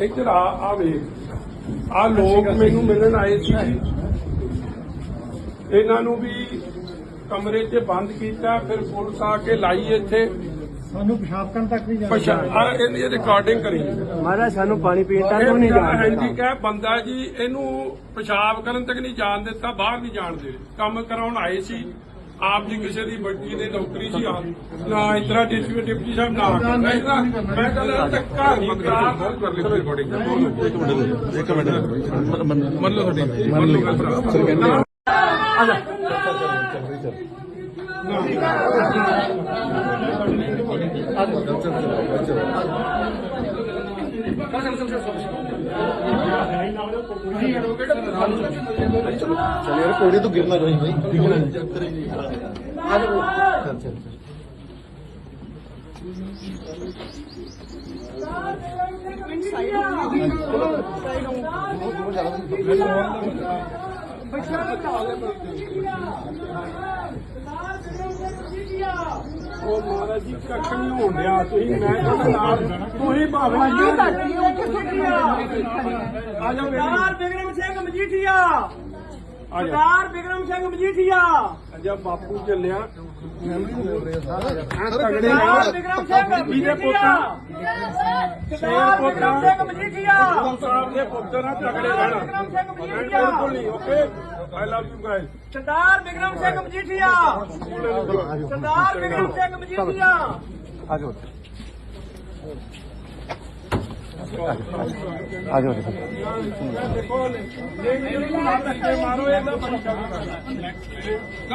ਇੱਧਰ ਆ ਆ ਵੇਖ। ਆ ਲੋਕ ਮੈਨੂੰ ਮਿਲਣ ਆਏ ਸੀ। ਇਹਨਾਂ ਨੂੰ ਵੀ ਕਮਰੇ 'ਚ ਬੰਦ ਕੀਤਾ ਫਿਰ ਪੁਲਿਸ ਆ ਕੇ ਲਾਈ ਇੱਥੇ। ਸਾਨੂੰ ਪਿਸ਼ਾਬ ਕਰਨ ਤੱਕ ਨਹੀਂ ਜਾਣਾ। ਪਛਾ ਆ ਇਹਦੀ ਰਿਕਾਰਡਿੰਗ ਕਰੀ। ਮਹਾਰਾਜ ਸਾਨੂੰ ਪਾਣੀ ਪੀਣ ਤੱਕ ਵੀ ਨਹੀਂ ਜਾਣ ਦਿੱਤਾ। ਹੈਂਡੀਕੈਪ ਬੰਦਾ ਜੀ ਇਹਨੂੰ ਪਿਸ਼ਾਬ ਕਰਨ ਤੱਕ ਨਹੀਂ ਜਾਣ ਦਿੱਤਾ ਬਾਹਰ ਨਹੀਂ ਜਾਣ ਦੇ। ਕੰਮ ਕਰਾਉਣ ਆਏ ਸੀ। ਆਪ ਜੀ ਕਿਸੇ ਦੀ ਬੱਟੀ ਦੇ ਨੌਕਰੀ ਸੀ ਆ ਨਾ ਇਤਰਾ ਡਿਪਟੀ ਡਿਪਟੀ ਸਾਹਿਬ ਨਾ ਮੈਂ ਕਹਿੰਦਾ ਧੱਕਾ ਨਹੀਂ ਕਰਾ ਕਰ ਲਈ ਰਿਕਾਰਡਿੰਗ ਇੱਕ ਮਿੰਟ ਮੰਨ ਲਓ ਤੁਹਾਡੀ ਮੰਨ ਲਓ ਗੱਲ चल यार कोड़े तो गिरना नहीं भाई गिरना नहीं चल चल ਉਹ ਮਹਾਰਾਜ ਜੀ ਕੱਖ ਨਹੀਂ ਹੋਣ ਡਿਆ ਤੁਸੀਂ ਮੈਂ ਤੁਹਾਡੇ ਨਾਲ ਤੁਸੀਂ ਭਾਵੇਂ ਆ ਜਾਓ ਸਰਦਾਰ ਬਿਕਰਮ ਸਿੰਘ ਮਜੀਠੀਆ ਆ ਜਾ ਸਰਦਾਰ ਬਿਕਰਮ ਸਿੰਘ ਮਜੀਠੀਆ। ਅਜਾ ਬਾਪੂ ਚੱਲਿਆ। ਤਗੜੇ ਸਰਦਾਰ ਬਿਕਰਮ ਸਿੰਘ ਮਜੀਠੀਆ। ਪੁੱਤ। ਸਰਦਾਰ ਬਿਕਰਮ ਸਿੰਘ ਮਜੀਠੀਆ। ਗੁਰੂ ਸਾਹਿਬ ਦੇ ਪੁੱਤਰ ਨਾਲ ਤਗੜੇ ਰਹਿਣਾ ਐਂ ਬਿਲਕੁਲ ਨਹੀਂ okay I love you guys ਸਰਦਾਰ ਬਿਕਰਮ ਸਿੰਘ ਮਜੀਠੀਆ। ਸਰਦਾਰ ਬਿਕਰਮ ਸਿੰਘ ਮਜੀਠੀਆ। आ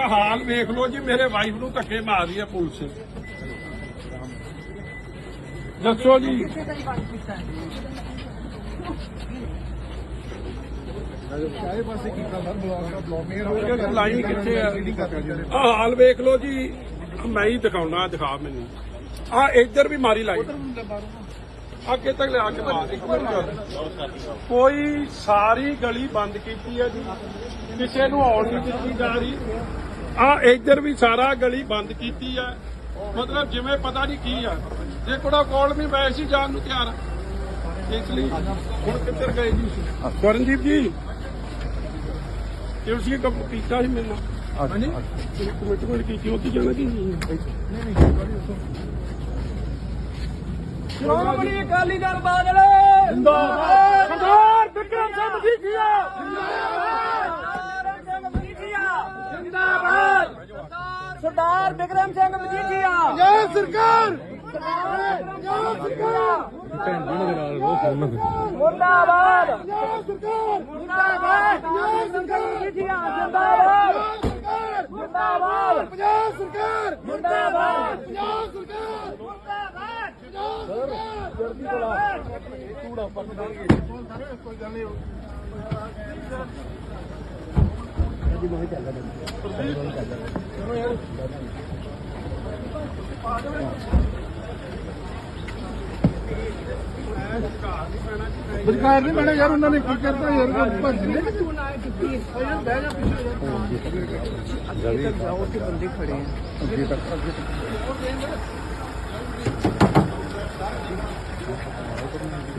ਹਾਲ ਵੇਖ ਲਓ ਜੀ, ਮੇਰੇ ਵਾਈਫ ਨੂੰ ਧੱਕੇ ਮਾਰ ਰਹੀ ਪੁਲਿਸ ਦੱਸੋ ਜੀ। ਹਾਲ ਵੇਖ ਲਓ ਜੀ, ਮੈਂ ਹੀ ਦਿਖਾਉਣਾ, ਦਿਖਾ ਮੈਨੂੰ। ਆ ਇੱਧਰ ਵੀ ਮਾਰੀ ਲਾਈ। ਅੱਗੇ ਤੱਕ ਲਿਆ ਕੇ ਮਾਰ ਇੱਕ ਮਿੰਟ ਕਰ। ਕੋਈ ਸਾਰੀ ਗਲੀ ਬੰਦ ਕੀਤੀ ਹੈ ਜੀ। ਕਿਸੇ ਨੂੰ ਆਉਣ ਨਹੀਂ ਦਿੱਤੀ ਜਾ ਰਹੀ। ਆ ਇੱਧਰ ਵੀ ਸਾਰਾ ਗਲੀ ਬੰਦ ਕੀਤੀ ਹੈ। ਮਤਲਬ ਜਿਵੇਂ ਪਤਾ ਨਹੀਂ ਕੀ ਆ। ਜੇ ਕੋੜਾ ਕੋਲ ਵੀ ਮੈਂ ਸੀ ਜਾਣ ਨੂੰ ਤਿਆਰ। ਹਾਂ। ਇਸ ਲਈ ਹੁਣ ਕਿੱਧਰ ਗਏ ਜੀ? ਕਰਨਦੀਪ ਜੀ ਤੁਸੀਂ ਕੰਮ ਕੀਤਾ ਸੀ ਮੇਰੇ ਨਾਲ। ਹਾਂਜੀ? ਕਮਿਟਮੈਂਟ ਕੀਤੀ ਉੱਥੇ ਜਾਣਾ ਕੀ ਸ਼੍ਰੋਮਣੀ ਅਕਾਲੀ ਦਲ ਬਾਦਲ। ਜਿੰਦਾਬਾਦ। ਸਰਦਾਰ ਵਿਕਰਮ ਸਿੰਘ ਮਜੀਠੀਆ। ਜਿੰਦਾਬਾਦ। ਸਰਦਾਰ ਵਿਕਰਮ ਸਿੰਘ ਮਜੀਠੀਆ। ਜੈ ਸਰਕਾਰ ਭੈਣ ਭੈਣ ਦੇ ਨਾਲ ਰੋਜ਼ ਉਹਨਾਂ ਦੇ ਮੁਰਦਾਬਾਦ। ਮੁਰਦਾਬਾਦ ਮਜੀਠੀਆ ਜਿੰਦਾਬਾਦ। ਮੁਰਦਾਬਾਦ। ਪੰਜਾਬ ਸਰਕਾਰ। ਮੁਰਦਾਬਾਦ। ਜਰਦੀ ਕੋਲਾ ਤੂੜਾ ਪਰ ਕੋਈ ਚੱਲਦਾ ਚਲੋ ਯਾਰ ਪਾ ਨਹੀਂ ਮੈਨੇ ਯਾਰ, ਉਹਨਾਂ ਨੇ ਕੀ ਕਰਤਾ ਯਾਰ ਭੱਜ ਲੈ ਬਹਿ ਜਾ ਪਿੱਛੇ ਯਾਰ ਅੱਗੇ ਤੱਕ ਜਾਓ ਬੰਦੇ ਖੜੇ ਆ ਅੱਗੇ ਤੱਕ ਅੱਗੇ ਤੱਕ।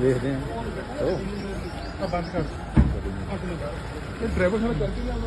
ਦੇਖਦੇ ਆ। ਉਹ। ਬੰਦ ਕਰ। ਇਹ ਡਰਾਈਵਰ ਸਾਹਿਬ ਕਰਕੇ ਜਾਂਦਾ